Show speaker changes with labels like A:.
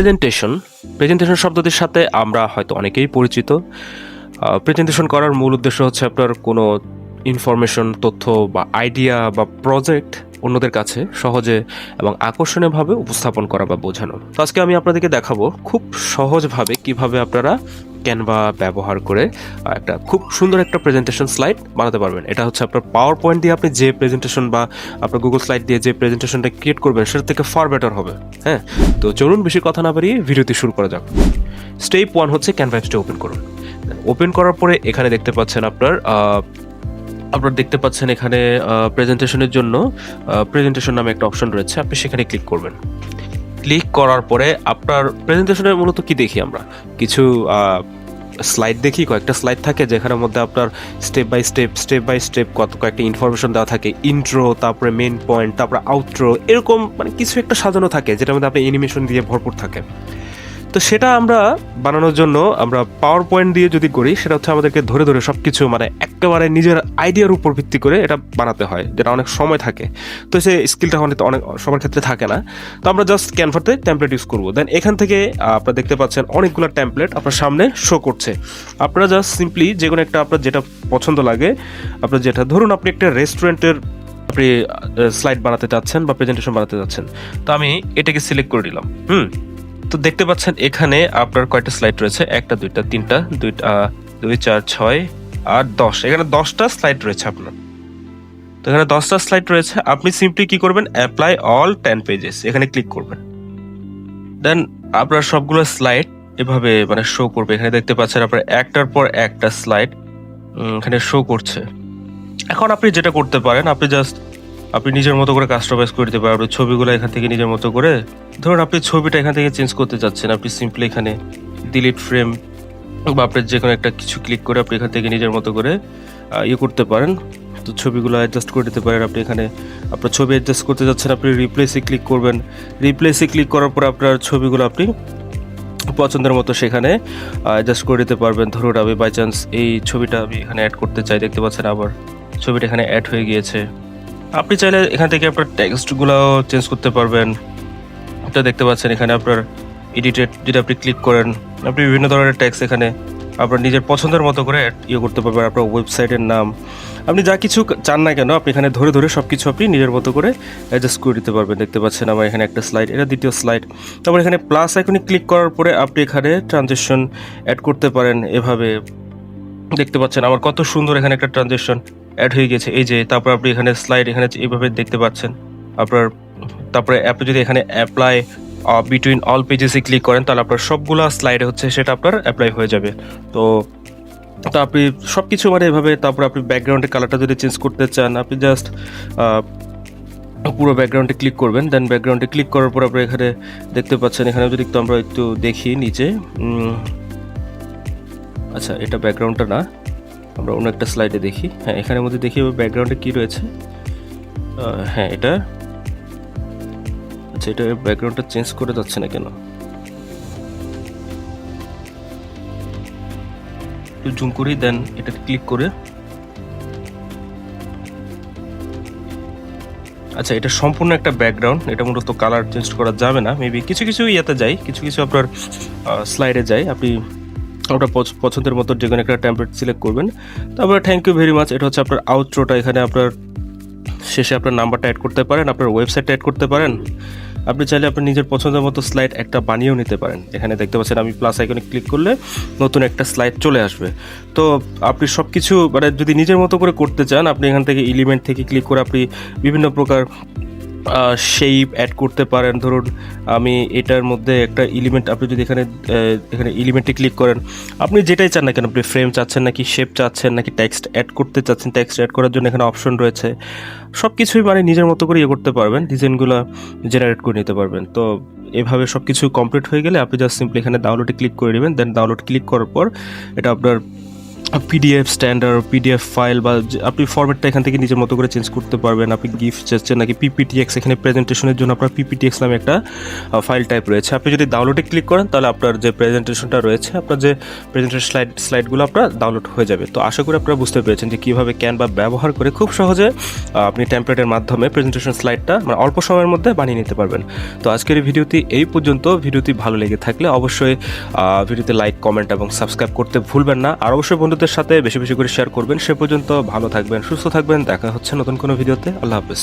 A: Presentation presentation শব্দটির সাথে আমরা হয়তো অনেকেই পরিচিত। প্রেজেন্টেশন করার মূল উদ্দেশ্য হচ্ছে আপনার কোনো ইনফরমেশন তথ্য বা আইডিয়া বা প্রজেক্ট অন্যদের কাছে সহজে এবং আকর্ষণীয়ভাবে উপস্থাপন করা বা বোঝানো। তো আজকে আমি আপনাদেরকে দেখাবো খুব সহজভাবে কীভাবে আপনারা ক্যানভা ব্যবহার করে একটা খুব সুন্দর একটা প্রেজেন্টেশন স্লাইড বানাতে পারবেন। এটা হচ্ছে আপনার পাওয়ার পয়েন্ট দিয়ে আপনি যে প্রেজেন্টেশন বা আপনার গুগল স্লাইড দিয়ে যে প্রেজেন্টেশনটা ক্রিয়েট করবেন, সেটা থেকে ফার বেটার হবে। হ্যাঁ? তো চলুন বেশি কথা না বাড়িয়ে ভিডিওটি শুরু করা যাক। স্টেপ ওয়ান হচ্ছে ক্যানভা ওপেন করুন। ওপেন করার পরে এখানে দেখতে পাচ্ছেন আপনার আপনারা দেখতে পাচ্ছেন এখানে প্রেজেন্টেশনের জন্য প্রেজেন্টেশন নামে একটা অপশন রয়েছে। আপনি সেখানে ক্লিক করবেন। ক্লিক করার পরে আপনার প্রেজেন্টেশনের মূলত কি দেখি আমরা? কিছু স্লাইড দেখি, কয়েকটা স্লাইড থাকে যেখানের মধ্যে আপনার step by step step by step কত কয়েকটা ইনফরমেশন দেওয়া থাকে ইন্ট্রো তারপরে মেন পয়েন্ট তারপরে আউট্রো এরকম মানে কিছু একটা সাজানো থাকে যেটার মধ্যে আপনি অ্যানিমেশন দিয়ে ভরপুর থাকে তো সেটা আমরা বানানোর জন্য আমরা পাওয়ার পয়েন্ট দিয়ে যদি করি, সেটা হচ্ছে আমাদেরকে ধরে ধরে সব কিছু মানে একেবারে নিজের আইডিয়ার উপর ভিত্তি করে এটা বানাতে হয়, যেটা অনেক সময় থাকে। তো সে স্কিলটা অনেক অনেক, সবার ক্ষেত্রে থাকে না। তো আমরা জাস্ট ক্যানভাতে টেমপ্লেট ইউজ করব। দেন এখান থেকে আপনারা দেখতে পাচ্ছেন অনেকগুলো টেমপ্লেট আপনার সামনে শো করছে। আপনারা জাস্ট সিম্পলি যে কোনো একটা আপনার যেটা পছন্দ লাগে, আপনার যেটা, ধরুন আপনি একটা রেস্টুরেন্টের আপনি স্লাইড বানাতে চাচ্ছেন বা প্রেজেন্টেশন বানাতে চাচ্ছেন তো আমি এটাকে সিলেক্ট করে দিলাম হুম? তো দেখতে পাচ্ছেন, এখানে আপনার কয়টা স্লাইড রয়েছে? একটা, দুইটা, তিনটা দুইটা দুই, চার, ছয় আর দশ। এখানে দশটা স্লাইড রয়েছে আপনার। তো এখানে দশটা স্লাইড রয়েছে। আপনি সিম্পলি কি করবেন? অ্যাপ্লাই অল টেন পেজেস এখানে ক্লিক করবেন। দেন আপনার সবগুলো স্লাইড এভাবে মানে শো করবে। এখানে দেখতে পাচ্ছেন আপনার একটার পর একটা স্লাইড এখানে শো করছে। এখন আপনি যেটা করতে পারেন, আপনি জাস্ট আপনি নিজের মতো করে কাস্টমাইজ করে দিতে পারেন আপনি ছবিগুলো এখান থেকে নিজের মতো করে। ধরুন আপনি ছবিটা এখান থেকে চেঞ্জ করতে চাচ্ছেন, আপনি সিম্পলি এখানে ডিলিট ফ্রেম বা আপনি যে কোনো একটা কিছু ক্লিক করে আপনি এখান থেকে নিজের মতো করে ইয়ে করতে পারেন। তো ছবিগুলো অ্যাডজাস্ট করে দিতে পারেন আপনি এখানে। আপনার ছবি অ্যাডজাস্ট করতে যাচ্ছেন আপনি রিপ্লেসে ক্লিক করবেন। রিপ্লেসে ক্লিক করার পর আপনার ছবিগুলো আপনি পছন্দের মতো সেখানে অ্যাডজাস্ট করে দিতে পারবেন। ধরুন আমি বাই চান্স এই ছবিটা আমি এখানে অ্যাড করতে চাই, দেখতে পাচ্ছেন আবার ছবিটা এখানে অ্যাড হয়ে গিয়েছে। আপনি চাইলে এখান থেকে আপনার টেক্সটগুলোও চেঞ্জ করতে পারবেন। এটা দেখতে পাচ্ছেন এখানে আপনার এডিটেড যদি আপনি ক্লিক করেন, আপনি বিভিন্ন ধরনের ট্যাক্স এখানে আপনার নিজের পছন্দের মতো করে ইয়ে করতে পারবেন, আপনার ওয়েবসাইটের নাম। আপনি যা কিছু চান না কেন, আপনি এখানে ধরে ধরে সব কিছু আপনি নিজের মতো করে অ্যাডজাস্ট করে দিতে পারবেন। দেখতে পাচ্ছেন আমার এখানে একটা স্লাইড এটা দ্বিতীয় স্লাইড তারপর এখানে প্লাস আইকনে ক্লিক করার পরে আপনি এখানে ট্রানজেকশন অ্যাড করতে পারেন এভাবে। দেখতে পাচ্ছেন আমার কত সুন্দর এখানে একটা ট্রানজেকশন অ্যাড হয়ে গেছে। এই যে, তারপর আপনি এখানে স্লাইড এখানে এইভাবে দেখতে পাচ্ছেন, আপনার, তারপরে আপনি যদি এখানে অ্যাপ্লাই বিটুইন অল পেজেসে ক্লিক করেন, তাহলে আপনার সবগুলো স্লাইডে হচ্ছে সেটা আপনার অ্যাপ্লাই হয়ে যাবে। তো, তা আপনি সব কিছু মানে এভাবে, তারপর আপনি ব্যাকগ্রাউন্ডের কালারটা যদি চেঞ্জ করতে চান, আপনি জাস্ট পুরো ব্যাকগ্রাউন্ডে ক্লিক করবেন দেন ব্যাকগ্রাউন্ডে ক্লিক করার পর আপনি এখানে দেখতে পাচ্ছেন এখানে যদি একটু আমরা একটু দেখি, নিচে আচ্ছা এটা ব্যাকগ্রাউন্ডটা না। আমরা অন্য একটা স্লাইডে দেখি। হ্যাঁ এখানের মধ্যে দেখি ব্যাকগ্রাউন্ডে কি রয়েছে। হ্যাঁ এটা আচ্ছা এটা ব্যাকগ্রাউন্ডটা চেঞ্জ করে যাচ্ছে না কেন? একটু জুম করি দেন এটা ক্লিক করে। আচ্ছা এটা সম্পূর্ণ একটা ব্যাকগ্রাউন্ড এটা মূলত কালার চেঞ্জ করা যাবে না। মেবি কিছু কিছু ইয়েতে যাই, কিছু কিছু আপনার স্লাইডে যাই। আপনি আপনার পছ- পছন্দের মতো যে কোনো একটা টেমপ্লেট সিলেক্ট করবেন। তারপরে থ্যাংক ইউ ভেরি মাচ এটা হচ্ছে আপনার আউটরোটা এখানে আপনার শেষে আপনার নাম্বারটা অ্যাড করতে পারেন, আপনার ওয়েবসাইটটা অ্যাড করতে পারেন। আপনি চাইলে আপনার নিজের পছন্দের মতো স্লাইড একটা বানিয়েও নিতে পারেন। এখানে দেখতে পাচ্ছেন আমি প্লাস আইকনে ক্লিক করলে নতুন একটা স্লাইড চলে আসবে। তো আপনি সব কিছু মানে যদি নিজের মতো করে করতে চান, আপনি এখান থেকে এলিমেন্ট থেকে ক্লিক করে আপনি বিভিন্ন প্রকার শেপ অ্যাড করতে পারেন। ধরুন, আমি এটার মধ্যে একটা এলিমেন্ট আপনি যদি এখানে এখানে এলিমেন্টে ক্লিক করেন, আপনি যেটাই চান না কেন, আপনি ফ্রেম চাচ্ছেন নাকি শেপ চাচ্ছেন নাকি টেক্সট অ্যাড করতে চাচ্ছেন টেক্সট অ্যাড করার জন্য এখানে অপশন রয়েছে। সব কিছুই মানে নিজের মতো করে ইয়ে করতে পারবেন ডিজাইনগুলো জেনারেট করে নিতে পারবেন। তো এভাবে সব কিছু কমপ্লিট হয়ে গেলে আপনি জাস্ট সিম্পলি এখানে ডাউনলোডে ক্লিক করে নেবেন দেন ডাউনলোড ক্লিক করার পর এটা আপনার পিডিএফ স্ট্যান্ডার্ড পিডিএফ ফাইল বা আপনি ফরম্যাটটা এখান থেকে নিজের মতো করে চেঞ্জ করতে পারবেন। আপনি গিফট চাচ্ছেন নাকি পিপিটিএক্স এখানে প্রেজেন্টেশনের জন্য আপনার পিপিটিএক্স নামে একটা ফাইল টাইপ রয়েছে। আপনি যদি ডাউনলোডে ক্লিক করেন, তাহলে আপনার যে প্রেজেন্টেশনটা রয়েছে, আপনার যে প্রেজেন্টেশন স্লাইড স্লাইডগুলো আপনার ডাউনলোড হয়ে যাবে। তো আশা করি আপনারা বুঝতে পেরেছেন যে কীভাবে ক্যানভা ব্যবহার করে খুব সহজে আপনি টেমপ্লেটের মাধ্যমে প্রেজেন্টেশন স্লাইডটা মানে অল্প সময়ের মধ্যে বানিয়ে নিতে পারবেন। তো আজকের এই ভিডিওটি এই পর্যন্ত। ভিডিওটি ভালো লেগে থাকলে অবশ্যই ভিডিওতে লাইক কমেন্ট এবং সাবস্ক্রাইব করতে ভুলবেন না। আর অবশ্যই বন্ধুদের সাথে বেশি বেশি করে শেয়ার করবেন। সে পর্যন্ত ভালো থাকবেন, সুস্থ থাকবেন। দেখা হচ্ছে নতুন কোনো ভিডিওতে। আল্লাহ হাফেজ।